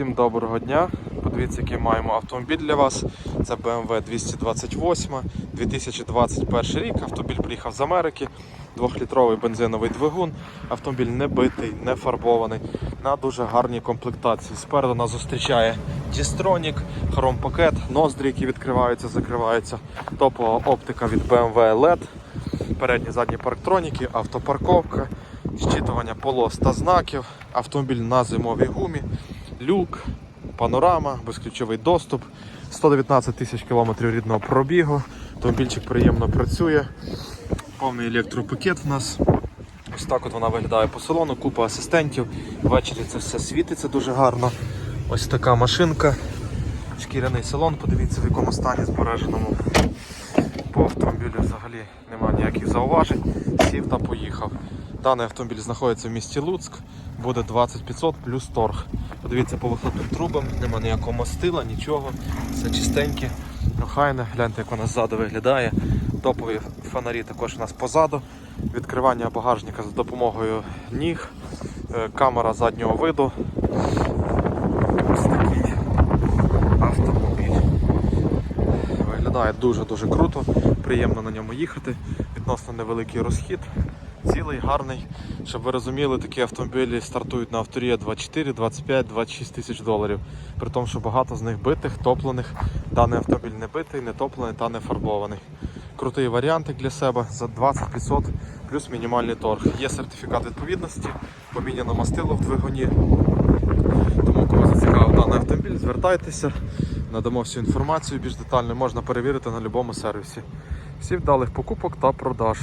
Всім доброго дня. Подивіться, який маємо автомобіль для вас. Це BMW 228, 2021 рік. Автомобіль приїхав з Америки. Двохлітровий бензиновий двигун. Автомобіль не битий, не фарбований, на дуже гарній комплектації. Спереду нас зустрічає Дістронік, хром-пакет, ноздрі, які відкриваються, закриваються. Топова оптика від BMW LED, передні задні парктроніки, автопарковка, щитування полос та знаків, автомобіль на зимовій гумі, люк, панорама, безключовий доступ, 119 тисяч кілометрів рідного пробігу. Автомобільчик приємно працює. Повний електропакет в нас. Ось так от вона виглядає по салону, купа асистентів. Ввечері це все світиться дуже гарно. Ось така машинка. Шкіряний салон, подивіться в якому стані збереженому. По автомобілю взагалі немає ніяких зауважень. Сів та поїхав. Даний автомобіль знаходиться в місті Луцьк, буде 2500 плюс торг. Подивіться по вихлопним трубам, нема ніякого мастила, нічого, все чистеньке, охайне. Гляньте, як вона ззаду виглядає. Топові фонарі також у нас позаду. Відкривання багажника за допомогою ніг, Е, камера заднього виду. Ось такий автомобіль. Виглядає дуже-дуже круто, приємно на ньому їхати, відносно невеликий розхід, цілий, гарний. Щоб ви розуміли, такі автомобілі стартують на авторія 24, 25, 26 тисяч доларів. При тому, що багато з них битих, топлених. Даний автомобіль не битий, не топлений та не фарбований. Крутий варіантик для себе за 20 500 плюс мінімальний торг. Є сертифікат відповідності, поміняно мастило в двигуні. Тому кого зацікавив даний автомобіль, звертайтеся, надамо всю інформацію більш детально, можна перевірити на будь-якому сервісі. Всіх вдалих покупок та продаж.